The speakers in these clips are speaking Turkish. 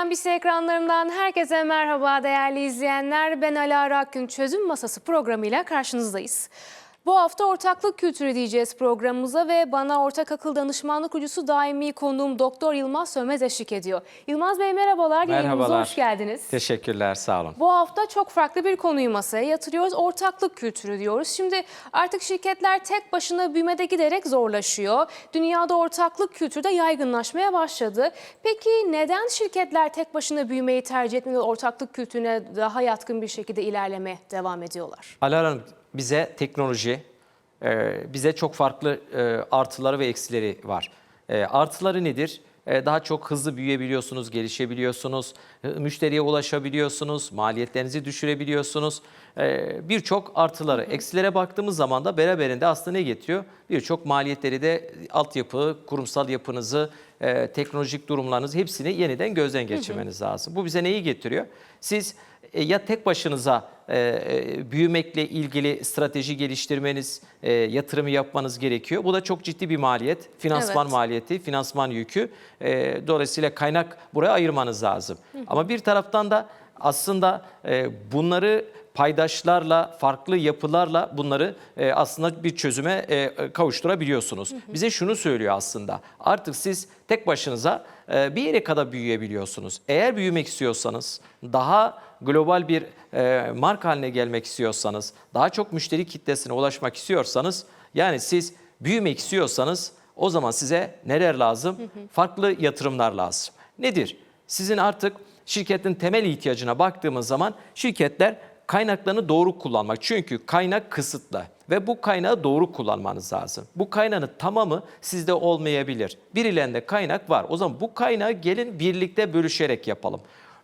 CNBC ekranlarından herkese merhaba değerli izleyenler. Ben Alara Akgün Çözüm Masası programıyla karşınızdayız. Bu hafta ortaklık kültürü diyeceğiz programımıza ve bana ortak akıl danışmanlık kurucusu daimi konuğum Doktor Yılmaz Sönmez eşlik ediyor. Yılmaz Bey merhabalar, Merhabalar. hoş geldiniz. Teşekkürler, sağ olun. Bu hafta çok farklı bir konuyu masaya yatırıyoruz. Ortaklık kültürü diyoruz. Şimdi artık şirketler tek başına büyümede giderek zorlaşıyor. Dünyada ortaklık kültürü de yaygınlaşmaya başladı. Peki neden şirketler tek başına büyümeyi tercih etmiyor, ortaklık kültürüne daha yatkın bir şekilde ilerlemeye devam ediyorlar? Alar Hanım bize teknoloji, e, bize çok farklı e, artıları ve eksileri var. E, Artıları nedir? Daha çok hızlı büyüyebiliyorsunuz, gelişebiliyorsunuz, müşteriye ulaşabiliyorsunuz, maliyetlerinizi düşürebiliyorsunuz. Birçok artıları. Eksilere baktığımız zaman da beraberinde aslında ne getiriyor? Birçok maliyetleri de altyapı, kurumsal yapınızı, teknolojik durumlarınızı hepsini yeniden gözden geçirmeniz lazım. Bu bize neyi getiriyor? Siz ya tek başınıza büyümekle ilgili strateji geliştirmeniz, e, yatırımı yapmanız gerekiyor. Bu da çok ciddi bir maliyet. Finansman Evet. maliyeti, finansman yükü. E, dolayısıyla kaynak buraya ayırmanız lazım. Ama bir taraftan da aslında e, bunları paydaşlarla, farklı yapılarla bunları e, aslında bir çözüme e, kavuşturabiliyorsunuz. Bize şunu söylüyor aslında. Artık siz tek başınıza e, bir yere kadar büyüyebiliyorsunuz. Eğer büyümek istiyorsanız, daha global bir e, marka haline gelmek istiyorsanız, daha çok müşteri kitlesine ulaşmak istiyorsanız, yani siz büyümek istiyorsanız o zaman size neler lazım? Farklı yatırımlar lazım. Nedir? Sizin artık şirketin temel ihtiyacına baktığımız zaman şirketler kaynaklarını doğru kullanmak. Çünkü kaynak kısıtlı ve bu kaynağı doğru kullanmanız lazım. Bu kaynağın tamamı sizde olmayabilir. Birilerinde kaynak var. O zaman bu kaynağı gelin birlikte bölüşerek yapalım.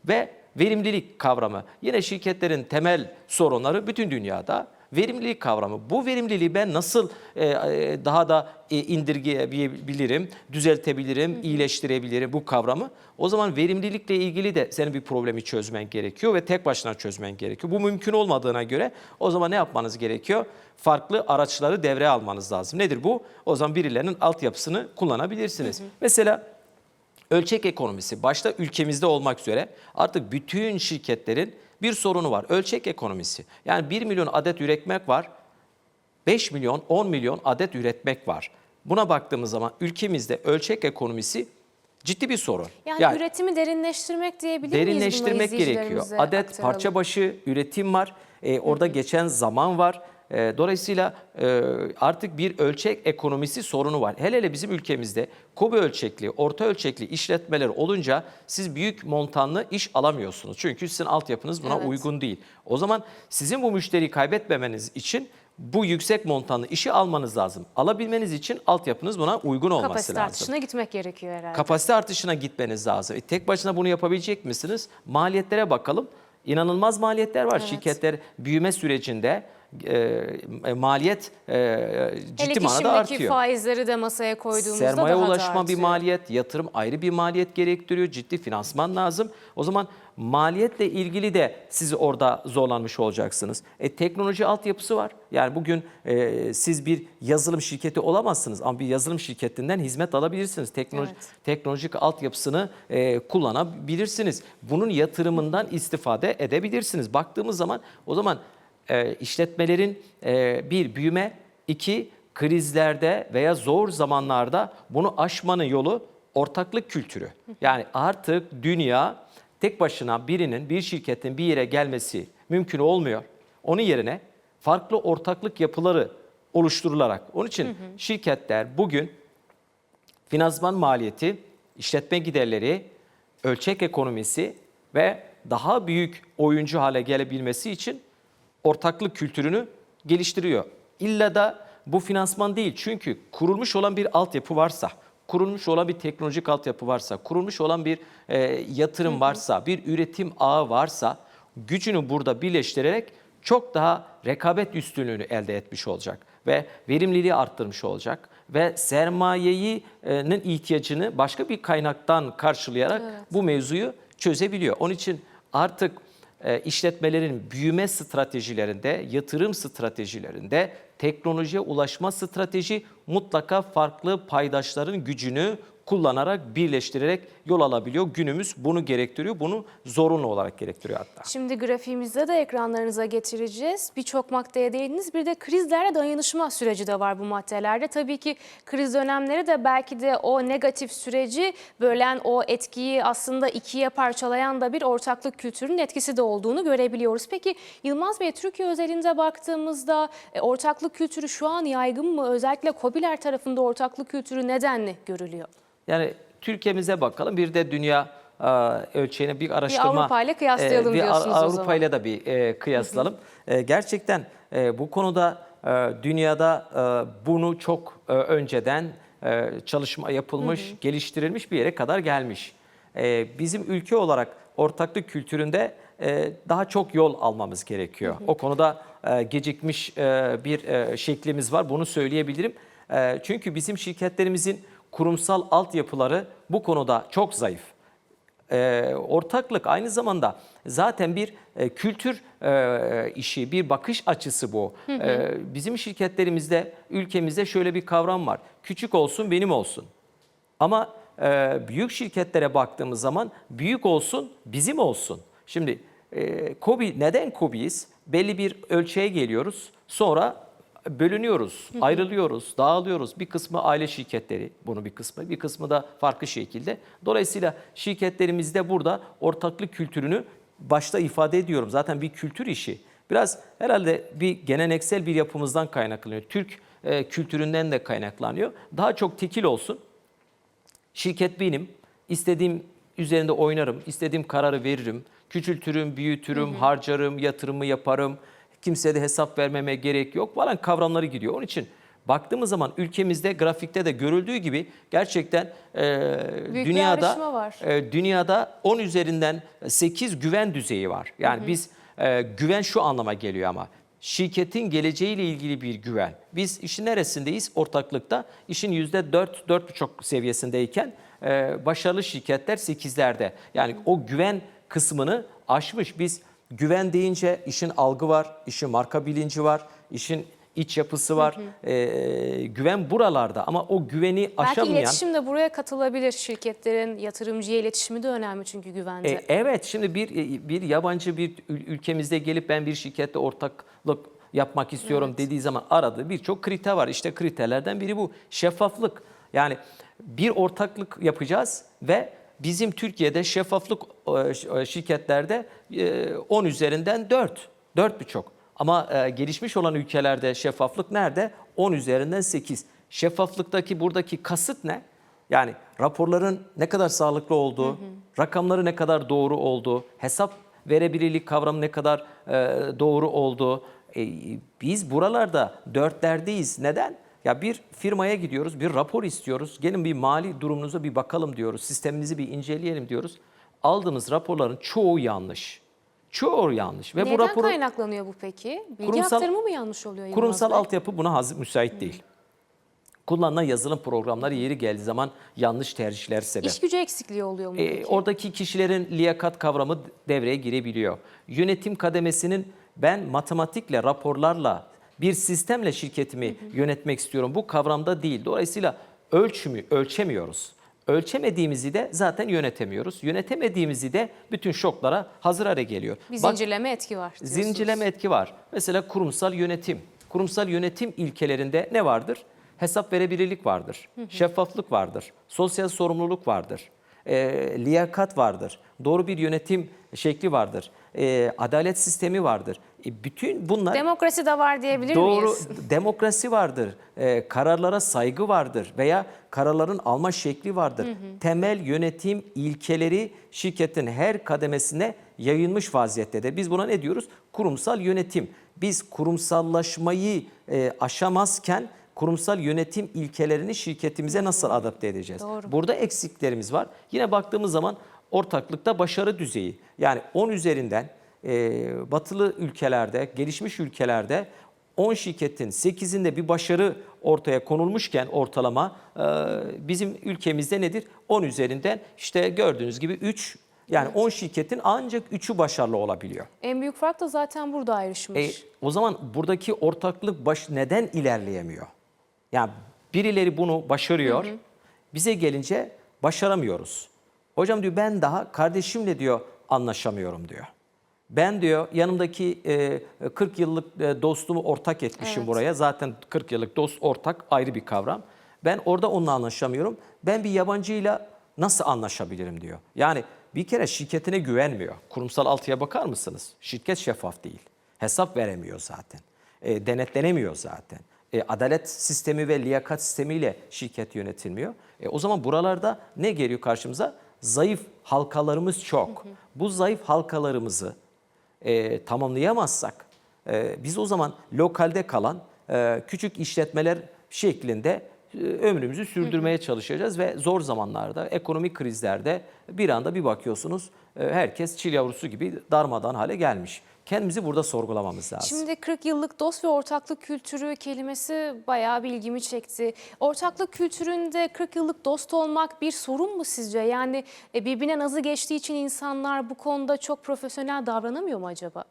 Ve verimlilik kavramı. Yine şirketlerin temel sorunları bütün dünyada verimlilik kavramı. Bu verimliliği ben nasıl e, e, daha da e, indirgeyebilirim, düzeltebilirim, iyileştirebilirim bu kavramı? O zaman verimlilikle ilgili de senin bir problemi çözmen gerekiyor ve tek başına çözmen gerekiyor. Bu mümkün olmadığına göre o zaman ne yapmanız gerekiyor? Farklı araçları devreye almanız lazım. Nedir bu? O zaman birilerinin altyapısını kullanabilirsiniz. Mesela Ölçek ekonomisi başta ülkemizde olmak üzere artık bütün şirketlerin bir sorunu var. Ölçek ekonomisi. Yani 1 milyon adet üretmek var. 5 milyon, 10 milyon adet üretmek var. Buna baktığımız zaman ülkemizde ölçek ekonomisi ciddi bir sorun. Yani, üretimi derinleştirmek diyebilir miyiz? Derinleştirmek gerekiyor. Adet aktaralım. parça başı üretim var. Ee, orada geçen zaman var. Ee, dolayısıyla e, artık bir ölçek ekonomisi sorunu var. Hele hele bizim ülkemizde kobi ölçekli, orta ölçekli işletmeler olunca siz büyük montanlı iş alamıyorsunuz. Çünkü sizin altyapınız buna Evet. uygun değil. O zaman sizin bu müşteriyi kaybetmemeniz için bu yüksek montanlı işi almanız lazım. Alabilmeniz için altyapınız buna uygun olması Kapasite lazım. artışına gitmek gerekiyor herhalde. Kapasite artışına gitmeniz lazım. E, tek başına bunu yapabilecek misiniz? Maliyetlere bakalım. İnanılmaz maliyetler var. Evet. Şirketler büyüme sürecinde e, e, maliyet e, Hele ciddi manada artıyor. faizleri de masaya koyduğumuzda Sermaye daha da ulaşma bir artıyor. maliyet, yatırım ayrı bir maliyet gerektiriyor. Ciddi finansman lazım. O zaman maliyetle ilgili de siz orada zorlanmış olacaksınız. E, teknoloji altyapısı var. Yani bugün e, siz bir yazılım şirketi olamazsınız ama bir yazılım şirketinden hizmet alabilirsiniz. Teknoloji, Evet. Teknolojik altyapısını e, kullanabilirsiniz. Bunun yatırımından istifade edebilirsiniz. Baktığımız zaman o zaman e, işletmelerin e, bir büyüme, iki krizlerde veya zor zamanlarda bunu aşmanın yolu ortaklık kültürü. Yani artık dünya tek başına birinin, bir şirketin bir yere gelmesi mümkün olmuyor. Onun yerine farklı ortaklık yapıları oluşturularak. Onun için şirketler bugün finansman maliyeti, işletme giderleri, ölçek ekonomisi ve daha büyük oyuncu hale gelebilmesi için ortaklık kültürünü geliştiriyor. İlla da bu finansman değil çünkü kurulmuş olan bir altyapı varsa, kurulmuş olan bir teknolojik altyapı varsa, kurulmuş olan bir e, yatırım varsa, bir üretim ağı varsa gücünü burada birleştirerek çok daha rekabet üstünlüğünü elde etmiş olacak ve verimliliği arttırmış olacak ve sermayenin ihtiyacını başka bir kaynaktan karşılayarak bu mevzuyu çözebiliyor. Onun için artık işletmelerin büyüme stratejilerinde, yatırım stratejilerinde teknolojiye ulaşma strateji mutlaka farklı paydaşların gücünü kullanarak, birleştirerek yol alabiliyor. Günümüz bunu gerektiriyor. Bunu zorunlu olarak gerektiriyor hatta. Şimdi grafiğimizde de ekranlarınıza getireceğiz. Birçok maddeye değindiniz. Bir de krizlerle dayanışma süreci de var bu maddelerde. Tabii ki kriz dönemleri de belki de o negatif süreci bölen, o etkiyi aslında ikiye parçalayan da bir ortaklık kültürünün etkisi de olduğunu görebiliyoruz. Peki Yılmaz Bey, Türkiye özelinde baktığımızda e, ortaklık kültürü şu an yaygın mı? Özellikle KOBİ'ler tarafında ortaklık kültürü nedenli görülüyor? Yani Türkiye'mize bakalım bir de dünya e, ölçeğine bir araştırma. Avrupa ile kıyaslayalım bir diyorsunuz Avrupa ile de bir e, kıyaslayalım. E, gerçekten e, bu konuda e, dünyada e, bunu çok e, önceden e, çalışma yapılmış, geliştirilmiş bir yere kadar gelmiş. E, bizim ülke olarak ortaklık kültüründe e, daha çok yol almamız gerekiyor. O konuda e, gecikmiş e, bir e, şeklimiz var. Bunu söyleyebilirim. E, çünkü bizim şirketlerimizin kurumsal altyapıları bu konuda çok zayıf. E, ortaklık aynı zamanda zaten bir e, kültür e, işi, bir bakış açısı bu. E, bizim şirketlerimizde, ülkemizde şöyle bir kavram var. Küçük olsun benim olsun. Ama e, büyük şirketlere baktığımız zaman büyük olsun bizim olsun. Şimdi e, KOBİ neden KOBİ'yiz? Belli bir ölçeğe geliyoruz. Sonra bölünüyoruz, ayrılıyoruz, dağılıyoruz. Bir kısmı aile şirketleri, bunu bir kısmı, bir kısmı da farklı şekilde. Dolayısıyla şirketlerimizde burada ortaklık kültürünü başta ifade ediyorum. Zaten bir kültür işi. Biraz herhalde bir geleneksel bir yapımızdan kaynaklanıyor. Türk e, kültüründen de kaynaklanıyor. Daha çok tekil olsun. Şirket benim. İstediğim üzerinde oynarım. istediğim kararı veririm. Küçültürüm, büyütürüm, harcarım, yatırımı yaparım. Kimseye de hesap vermeme gerek yok falan kavramları giriyor. Onun için baktığımız zaman ülkemizde grafikte de görüldüğü gibi gerçekten e, Büyük dünyada var. e, dünyada 10 üzerinden 8 güven düzeyi var. Yani biz e, güven şu anlama geliyor ama şirketin geleceğiyle ilgili bir güven. Biz işin neresindeyiz? Ortaklıkta işin %4 4,5 seviyesindeyken e, başarılı şirketler 8'lerde. Yani o güven kısmını aşmış. Biz güven deyince işin algı var, işin marka bilinci var, işin iç yapısı var. E, güven buralarda ama o güveni Belki aşamayan iletişim de buraya katılabilir. Şirketlerin yatırımcıya iletişimi de önemli çünkü güvende. E, evet şimdi bir bir yabancı bir ül- ülkemizde gelip ben bir şirkette ortaklık yapmak istiyorum dediği zaman aradığı birçok kriter var. İşte kriterlerden biri bu şeffaflık. Yani bir ortaklık yapacağız ve bizim Türkiye'de şeffaflık e, e, şirketlerde e, 10 üzerinden 4, 4,5. Ama e, gelişmiş olan ülkelerde şeffaflık nerede? 10 üzerinden 8. Şeffaflıktaki buradaki kasıt ne? Yani raporların ne kadar sağlıklı olduğu, rakamları ne kadar doğru olduğu, hesap verebilirlik kavramı ne kadar e, doğru olduğu. E, biz buralarda dörtlerdeyiz. Neden? Ya bir firmaya gidiyoruz, bir rapor istiyoruz. Gelin bir mali durumunuza bir bakalım diyoruz. Sisteminizi bir inceleyelim diyoruz. Aldığımız raporların çoğu yanlış. Çoğu yanlış. Ve Neden bu raporu kaynaklanıyor bu peki? Bilgi Kurumsal- aktarımı mı yanlış oluyor? Kurumsal Bey? altyapı buna hazır müsait değil. Kullanılan yazılım programları yeri geldiği zaman yanlış tercihler sebep. İş gücü eksikliği oluyor mu Ee, peki? oradaki kişilerin liyakat kavramı devreye girebiliyor. Yönetim kademesinin ben matematikle, raporlarla, bir sistemle şirketimi yönetmek istiyorum. Bu kavramda değil. Dolayısıyla ölçümü ölçemiyoruz. Ölçemediğimizi de zaten yönetemiyoruz. Yönetemediğimizi de bütün şoklara hazır hale geliyor. Bir Bak- zincirleme etki var diyorsunuz. Zincirleme etki var. Mesela kurumsal yönetim. Kurumsal yönetim ilkelerinde ne vardır? Hesap verebilirlik vardır. Şeffaflık vardır. Sosyal sorumluluk vardır. E, liyakat vardır. Doğru bir yönetim şekli vardır. E, adalet sistemi vardır. E, bütün bunlar Demokrasi de var diyebilir Doğru miyiz? demokrasi vardır. Ee, kararlara saygı vardır veya kararların alma şekli vardır. Temel yönetim ilkeleri şirketin her kademesine yayılmış vaziyettedir. Biz buna ne diyoruz? Kurumsal yönetim. Biz kurumsallaşmayı e, aşamazken kurumsal yönetim ilkelerini şirketimize nasıl adapte edeceğiz? Doğru. Burada eksiklerimiz var. Yine baktığımız zaman ortaklıkta başarı düzeyi. Yani 10 üzerinden e, batılı ülkelerde, gelişmiş ülkelerde 10 şirketin 8'inde bir başarı ortaya konulmuşken ortalama e, bizim ülkemizde nedir? 10 üzerinden işte gördüğünüz gibi 3 yani 10 şirketin ancak 3'ü başarılı olabiliyor. En büyük fark da zaten burada E, ayrışmış. o zaman buradaki ortaklık baş neden ilerleyemiyor? Yani birileri bunu başarıyor. Bize gelince başaramıyoruz. Hocam diyor ben daha kardeşimle diyor anlaşamıyorum diyor. Ben diyor yanımdaki e, 40 yıllık e, dostumu ortak etmişim Evet. buraya. Zaten 40 yıllık dost ortak ayrı bir kavram. Ben orada onunla anlaşamıyorum. Ben bir yabancıyla nasıl anlaşabilirim diyor. Yani bir kere şirketine güvenmiyor. Kurumsal altıya bakar mısınız? Şirket şeffaf değil. Hesap veremiyor zaten. E, denetlenemiyor zaten. E, adalet sistemi ve liyakat sistemiyle şirket yönetilmiyor. E, o zaman buralarda ne geliyor karşımıza? Zayıf halkalarımız çok. Bu zayıf halkalarımızı e, tamamlayamazsak e, biz o zaman lokalde kalan e, küçük işletmeler şeklinde e, ömrümüzü sürdürmeye çalışacağız ve zor zamanlarda, ekonomik krizlerde bir anda bir bakıyorsunuz e, herkes çil yavrusu gibi darmadan hale gelmiş. Kendimizi burada sorgulamamız lazım. Şimdi 40 yıllık dost ve ortaklık kültürü kelimesi bayağı bir ilgimi çekti. Ortaklık kültüründe 40 yıllık dost olmak bir sorun mu sizce? Yani e, birbirine nazı geçtiği için insanlar bu konuda çok profesyonel davranamıyor mu acaba?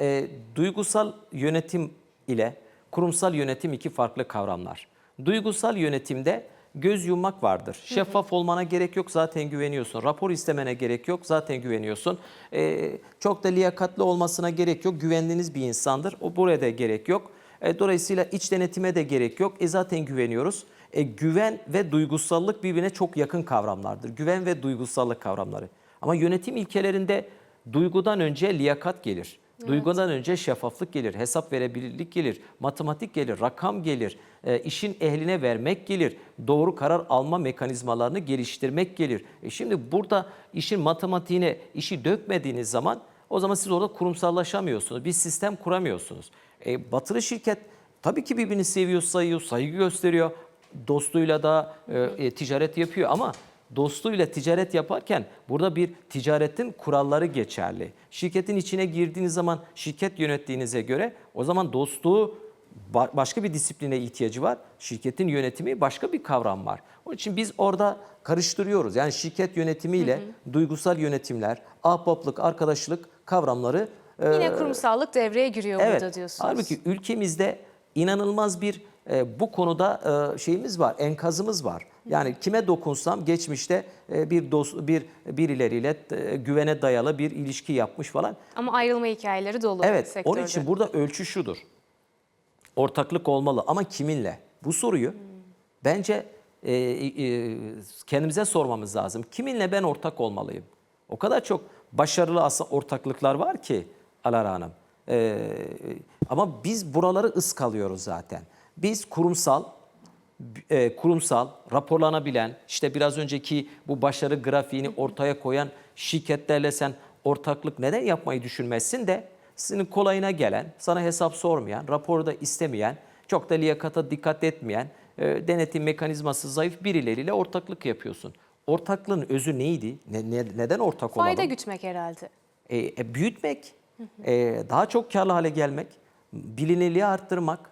E, duygusal yönetim ile kurumsal yönetim iki farklı kavramlar. Duygusal yönetimde göz yummak vardır. Şeffaf olmana gerek yok zaten güveniyorsun. Rapor istemene gerek yok zaten güveniyorsun. E, çok da liyakatli olmasına gerek yok. Güvendiğiniz bir insandır. O buraya da gerek yok. E, dolayısıyla iç denetime de gerek yok. E, zaten güveniyoruz. E, güven ve duygusallık birbirine çok yakın kavramlardır. Güven ve duygusallık kavramları. Ama yönetim ilkelerinde duygudan önce liyakat gelir. Duygudan önce şeffaflık gelir, hesap verebilirlik gelir, matematik gelir, rakam gelir, e, işin ehline vermek gelir, doğru karar alma mekanizmalarını geliştirmek gelir. E şimdi burada işin matematiğine işi dökmediğiniz zaman o zaman siz orada kurumsallaşamıyorsunuz, bir sistem kuramıyorsunuz. E, batılı şirket tabii ki birbirini seviyor, sayıyor, saygı gösteriyor, dostuyla da e, e, ticaret yapıyor ama dostuyla ticaret yaparken burada bir ticaretin kuralları geçerli. Şirketin içine girdiğiniz zaman şirket yönettiğinize göre o zaman dostluğu ba- başka bir disipline ihtiyacı var. Şirketin yönetimi başka bir kavram var. Onun için biz orada karıştırıyoruz. Yani şirket yönetimiyle duygusal yönetimler, ahbaplık, arkadaşlık kavramları Yine kurumsallık devreye giriyor burada diyorsunuz. Halbuki ülkemizde inanılmaz bir e, bu konuda e, şeyimiz var, enkazımız var. Yani kime dokunsam geçmişte e, bir dost, bir birileriyle e, güvene dayalı bir ilişki yapmış falan. Ama ayrılma hikayeleri dolu Evet, sektörde. onun için burada ölçü şudur. Ortaklık olmalı ama kiminle? Bu soruyu bence e, e, kendimize sormamız lazım. Kiminle ben ortak olmalıyım? O kadar çok başarılı aslında ortaklıklar var ki Alara Hanım. E, ama biz buraları ıskalıyoruz zaten. Biz kurumsal, e, kurumsal, raporlanabilen, işte biraz önceki bu başarı grafiğini ortaya koyan şirketlerle sen ortaklık neden yapmayı düşünmezsin de senin kolayına gelen, sana hesap sormayan, raporu da istemeyen, çok da liyakata dikkat etmeyen, e, denetim mekanizması zayıf birileriyle ortaklık yapıyorsun. Ortaklığın özü neydi? Ne, ne- neden ortak olalım? Fayda gütmek herhalde. E, e, büyütmek, e, daha çok karlı hale gelmek, bilinirliği arttırmak,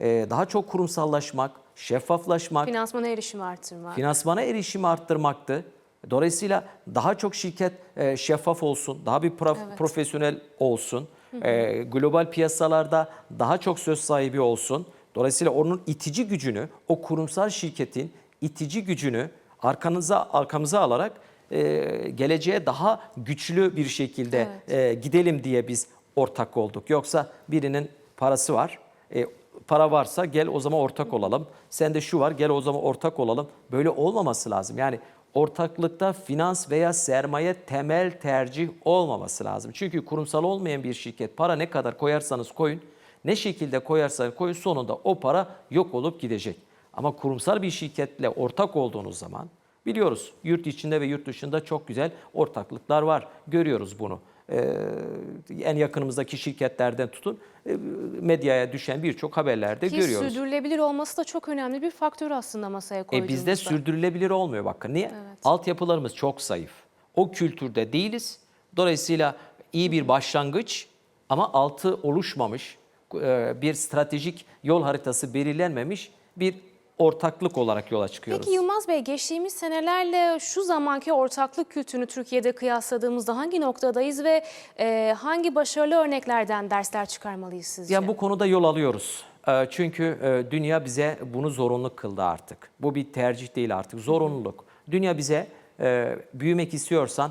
e, daha çok kurumsallaşmak, şeffaflaşmak, Finansmana erişimi artırmak. finansmana erişimi arttırmaktı. Dolayısıyla daha çok şirket e, şeffaf olsun, daha bir prof- profesyonel olsun, e, global piyasalarda daha çok söz sahibi olsun. Dolayısıyla onun itici gücünü, o kurumsal şirketin itici gücünü arkanıza arkamıza alarak e, geleceğe daha güçlü bir şekilde e, gidelim diye biz ortak olduk. Yoksa birinin parası var, e, para varsa gel o zaman ortak olalım. Sende şu var gel o zaman ortak olalım. Böyle olmaması lazım. Yani ortaklıkta finans veya sermaye temel tercih olmaması lazım. Çünkü kurumsal olmayan bir şirket para ne kadar koyarsanız koyun, ne şekilde koyarsanız koyun sonunda o para yok olup gidecek. Ama kurumsal bir şirketle ortak olduğunuz zaman biliyoruz yurt içinde ve yurt dışında çok güzel ortaklıklar var. Görüyoruz bunu. En yakınımızdaki şirketlerden tutun e, medyaya düşen birçok haberlerde Ki görüyoruz. sürdürülebilir olması da çok önemli bir faktör aslında masaya E koyduğumuzda. bizde sürdürülebilir olmuyor bakın. Niye? Altyapılarımız çok zayıf. O kültürde değiliz. Dolayısıyla iyi bir başlangıç ama altı oluşmamış, e, bir stratejik yol haritası belirlenmemiş bir ortaklık olarak yola çıkıyoruz. Peki Yılmaz Bey geçtiğimiz senelerle şu zamanki ortaklık kültürünü Türkiye'de kıyasladığımızda hangi noktadayız ve e, hangi başarılı örneklerden dersler çıkarmalıyız sizce? Ya bu konuda yol alıyoruz. E, Çünkü e, dünya bize bunu zorunlu kıldı artık. Bu bir tercih değil artık, zorunluluk. Dünya bize e, büyümek istiyorsan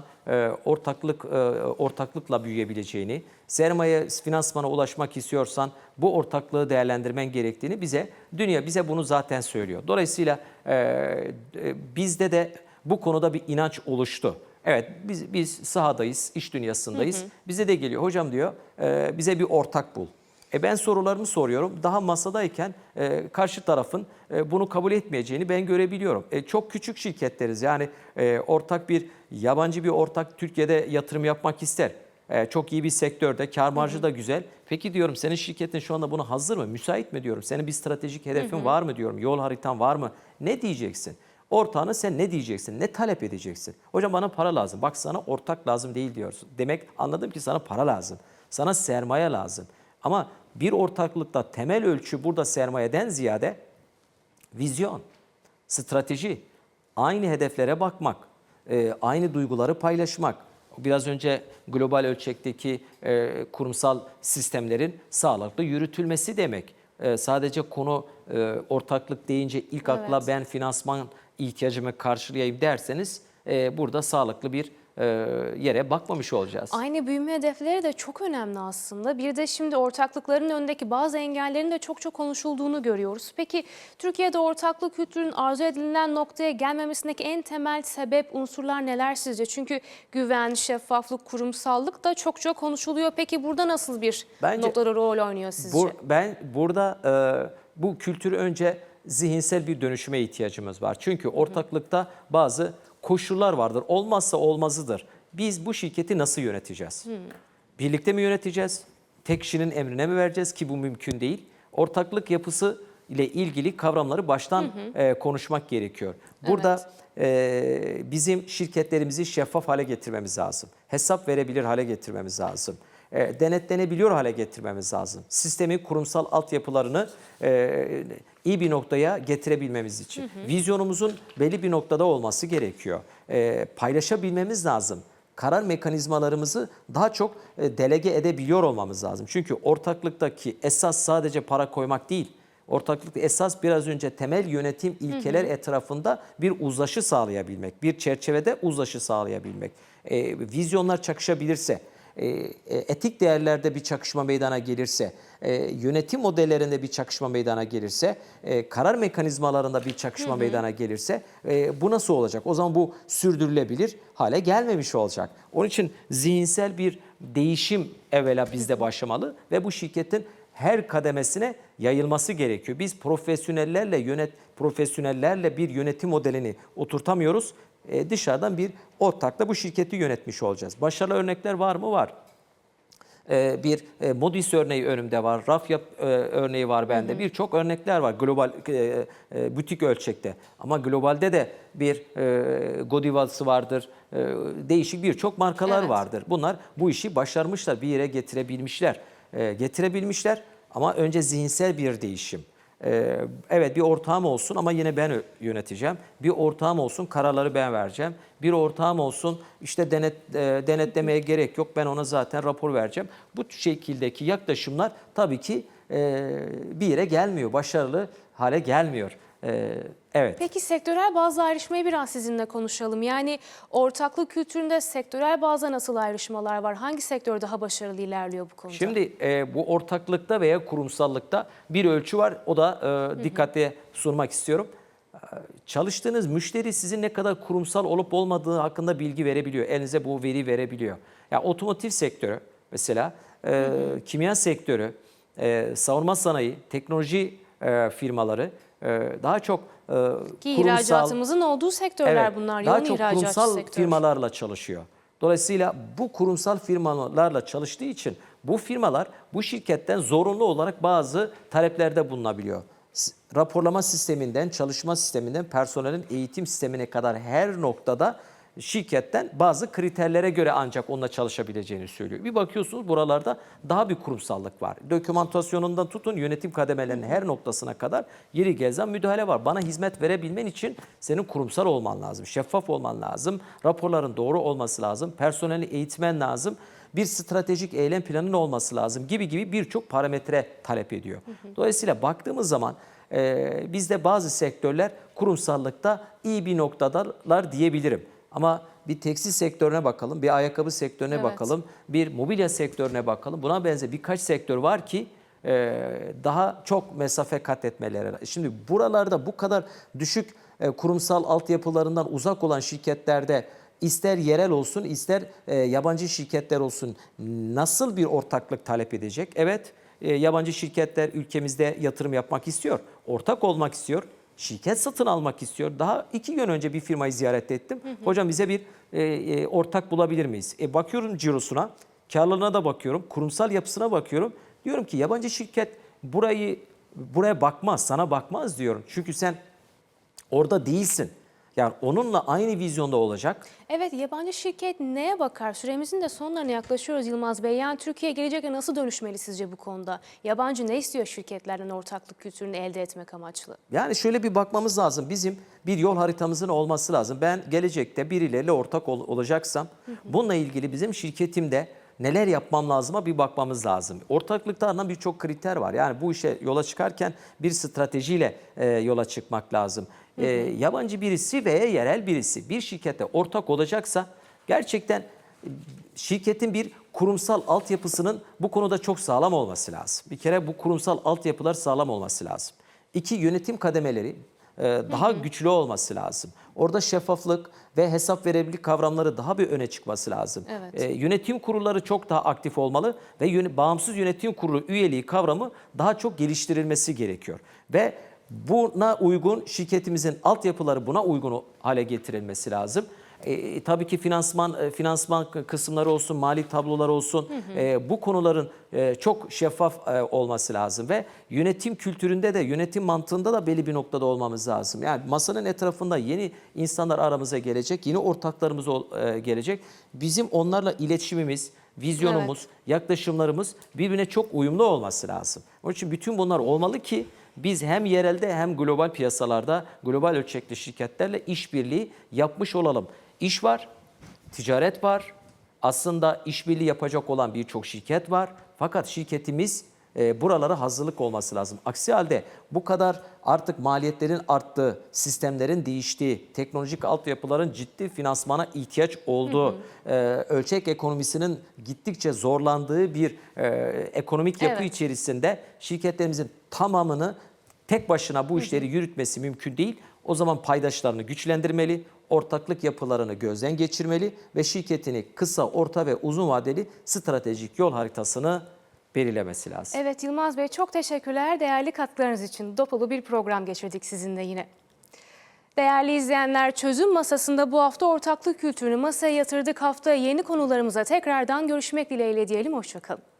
ortaklık e, ortaklıkla büyüyebileceğini, sermaye finansmana ulaşmak istiyorsan bu ortaklığı değerlendirmen gerektiğini bize dünya bize bunu zaten söylüyor. Dolayısıyla e, e, bizde de bu konuda bir inanç oluştu. Evet biz biz sahadayız, iş dünyasındayız. Bize de geliyor hocam diyor e, bize bir ortak bul. E ben sorularımı soruyorum. Daha masadayken e, karşı tarafın e, bunu kabul etmeyeceğini ben görebiliyorum. E, çok küçük şirketleriz. Yani e, ortak bir yabancı bir ortak Türkiye'de yatırım yapmak ister. E, çok iyi bir sektörde, kar marjı da güzel. Peki diyorum senin şirketin şu anda buna hazır mı? Müsait mi diyorum? Senin bir stratejik hedefin var mı diyorum? Yol haritan var mı? Ne diyeceksin? Ortağına sen ne diyeceksin? Ne talep edeceksin? Hocam bana para lazım. Bak sana ortak lazım değil diyorsun. Demek anladım ki sana para lazım. Sana sermaye lazım. Ama bir ortaklıkta temel ölçü burada sermayeden ziyade vizyon, strateji, aynı hedeflere bakmak, e, aynı duyguları paylaşmak. Biraz önce global ölçekteki e, kurumsal sistemlerin sağlıklı yürütülmesi demek. E, sadece konu ortaklık deyince ilk akla Evet. ben finansman ihtiyacımı karşılayayım derseniz burada sağlıklı bir yere bakmamış olacağız. Aynı büyüme hedefleri de çok önemli aslında. Bir de şimdi ortaklıkların önündeki bazı engellerin de çok çok konuşulduğunu görüyoruz. Peki Türkiye'de ortaklık kültürünün arzu edilen noktaya gelmemesindeki en temel sebep unsurlar neler sizce? Çünkü güven, şeffaflık, kurumsallık da çok çok konuşuluyor. Peki burada nasıl bir Bence- noktada rol oynuyor sizce? Bu, ben burada e, bu kültürü önce zihinsel bir dönüşüme ihtiyacımız var. Çünkü ortaklıkta bazı koşullar vardır. Olmazsa olmazıdır. Biz bu şirketi nasıl yöneteceğiz? Birlikte mi yöneteceğiz? Tek kişinin emrine mi vereceğiz ki bu mümkün değil. Ortaklık yapısı ile ilgili kavramları baştan e, konuşmak gerekiyor. Burada e, bizim şirketlerimizi şeffaf hale getirmemiz lazım. Hesap verebilir hale getirmemiz lazım e, denetlenebiliyor hale getirmemiz lazım. Sistemin kurumsal altyapılarını e, iyi bir noktaya getirebilmemiz için. Vizyonumuzun belli bir noktada olması gerekiyor. E, paylaşabilmemiz lazım. Karar mekanizmalarımızı daha çok e, delege edebiliyor olmamız lazım. Çünkü ortaklıktaki esas sadece para koymak değil. Ortaklıkta esas biraz önce temel yönetim ilkeler etrafında bir uzlaşı sağlayabilmek, bir çerçevede uzlaşı sağlayabilmek. E, vizyonlar çakışabilirse, etik değerlerde bir çakışma meydana gelirse, e, yönetim modellerinde bir çakışma meydana gelirse, e, karar mekanizmalarında bir çakışma meydana gelirse e, bu nasıl olacak? O zaman bu sürdürülebilir hale gelmemiş olacak. Onun için zihinsel bir değişim evvela bizde başlamalı ve bu şirketin her kademesine yayılması gerekiyor. Biz profesyonellerle yönet profesyonellerle bir yönetim modelini oturtamıyoruz. E, dışarıdan bir ortakla bu şirketi yönetmiş olacağız. Başarılı örnekler var mı? Var. E, bir e, Modis örneği önümde var, Rafyap e, örneği var bende. Birçok örnekler var global e, e, butik ölçekte. Ama globalde de bir e, Godivas'ı vardır. E, değişik birçok markalar Evet. vardır. Bunlar bu işi başarmışlar, bir yere getirebilmişler. E, getirebilmişler ama önce zihinsel bir değişim. Ee, evet bir ortağım olsun ama yine ben yöneteceğim. Bir ortağım olsun kararları ben vereceğim. Bir ortağım olsun işte denet, e, denetlemeye gerek yok ben ona zaten rapor vereceğim. Bu şekildeki yaklaşımlar tabii ki e, bir yere gelmiyor. Başarılı hale gelmiyor. E, evet. Peki sektörel bazı ayrışmayı biraz sizinle konuşalım. Yani ortaklık kültüründe sektörel bazda nasıl ayrışmalar var? Hangi sektör daha başarılı ilerliyor bu konuda? Şimdi e, bu ortaklıkta veya kurumsallıkta bir ölçü var. O da e, dikkate sunmak istiyorum. E, Çalıştığınız müşteri sizin ne kadar kurumsal olup olmadığı hakkında bilgi verebiliyor. Elinize bu veri verebiliyor. Ya otomotiv sektörü mesela, e, kimya sektörü, e, savunma sanayi, teknoloji e, firmaları daha çok e, Ki kurumsal- ihracatımızın olduğu sektörler Evet, bunlar. Daha çok kurumsal sektör. firmalarla çalışıyor. Dolayısıyla bu kurumsal firmalarla çalıştığı için bu firmalar bu şirketten zorunlu olarak bazı taleplerde bulunabiliyor. Raporlama sisteminden, çalışma sisteminden, personelin eğitim sistemine kadar her noktada şirketten bazı kriterlere göre ancak onunla çalışabileceğini söylüyor. Bir bakıyorsunuz buralarda daha bir kurumsallık var. Dokümantasyonundan tutun yönetim kademelerinin her noktasına kadar yeri gezen müdahale var. Bana hizmet verebilmen için senin kurumsal olman lazım, şeffaf olman lazım, raporların doğru olması lazım, personeli eğitmen lazım. bir stratejik eylem planının olması lazım gibi gibi birçok parametre talep ediyor. Dolayısıyla baktığımız zaman e, bizde bazı sektörler kurumsallıkta iyi bir noktadalar diyebilirim. Ama bir tekstil sektörüne bakalım, bir ayakkabı sektörüne Evet. bakalım, bir mobilya sektörüne bakalım. Buna benzer birkaç sektör var ki e, daha çok mesafe kat etmeleri. Şimdi buralarda bu kadar düşük e, kurumsal altyapılarından uzak olan şirketlerde ister yerel olsun ister e, yabancı şirketler olsun nasıl bir ortaklık talep edecek? Evet yabancı şirketler ülkemizde yatırım yapmak istiyor, ortak olmak istiyor. Şirket satın almak istiyor. Daha iki gün önce bir firmayı ziyaret ettim. Hocam bize bir e, e, ortak bulabilir miyiz? E, bakıyorum cirosuna, karlılığına da bakıyorum, kurumsal yapısına bakıyorum. Diyorum ki yabancı şirket burayı buraya bakmaz, sana bakmaz diyorum. Çünkü sen orada değilsin. Yani onunla aynı vizyonda olacak. Evet yabancı şirket neye bakar? Süremizin de sonlarına yaklaşıyoruz Yılmaz Bey. Yani Türkiye gelecekte nasıl dönüşmeli sizce bu konuda? Yabancı ne istiyor şirketlerden ortaklık kültürünü elde etmek amaçlı? Yani şöyle bir bakmamız lazım. Bizim bir yol haritamızın olması lazım. Ben gelecekte birileriyle ortak ol- olacaksam bununla ilgili bizim şirketimde neler yapmam lazıma bir bakmamız lazım. Ortaklıkta alınan birçok kriter var. Yani bu işe yola çıkarken bir stratejiyle e, yola çıkmak lazım. E, yabancı birisi veya yerel birisi bir şirkete ortak olacaksa gerçekten şirketin bir kurumsal altyapısının bu konuda çok sağlam olması lazım. Bir kere bu kurumsal altyapılar sağlam olması lazım. İki yönetim kademeleri e, daha güçlü olması lazım. Orada şeffaflık ve hesap verebilirlik kavramları daha bir öne çıkması lazım. Evet. E, yönetim kurulları çok daha aktif olmalı ve yöne- bağımsız yönetim kurulu üyeliği kavramı daha çok geliştirilmesi gerekiyor. Ve buna uygun şirketimizin altyapıları buna uygun hale getirilmesi lazım. E, tabii ki finansman e, finansman kısımları olsun, mali tablolar olsun. e, bu konuların e, çok şeffaf e, olması lazım ve yönetim kültüründe de yönetim mantığında da belli bir noktada olmamız lazım. Yani masanın etrafında yeni insanlar aramıza gelecek, yeni ortaklarımız ol- e, gelecek. Bizim onlarla iletişimimiz, vizyonumuz, yaklaşımlarımız birbirine çok uyumlu olması lazım. Onun için bütün bunlar olmalı ki biz hem yerelde hem global piyasalarda global ölçekli şirketlerle işbirliği yapmış olalım. İş var, ticaret var. Aslında işbirliği yapacak olan birçok şirket var. Fakat şirketimiz e, buralara hazırlık olması lazım. Aksi halde bu kadar artık maliyetlerin arttığı, sistemlerin değiştiği, teknolojik altyapıların ciddi finansmana ihtiyaç olduğu, e, ölçek ekonomisinin gittikçe zorlandığı bir e, ekonomik yapı Evet. içerisinde şirketlerimizin tamamını tek başına bu işleri yürütmesi mümkün değil. O zaman paydaşlarını güçlendirmeli, ortaklık yapılarını gözden geçirmeli ve şirketini kısa, orta ve uzun vadeli stratejik yol haritasını belirlemesi lazım. Evet Yılmaz Bey çok teşekkürler değerli katkılarınız için. Dopolu bir program geçirdik sizinle yine. Değerli izleyenler çözüm masasında bu hafta ortaklık kültürünü masaya yatırdık. Haftaya yeni konularımıza tekrardan görüşmek dileğiyle diyelim. Hoşçakalın.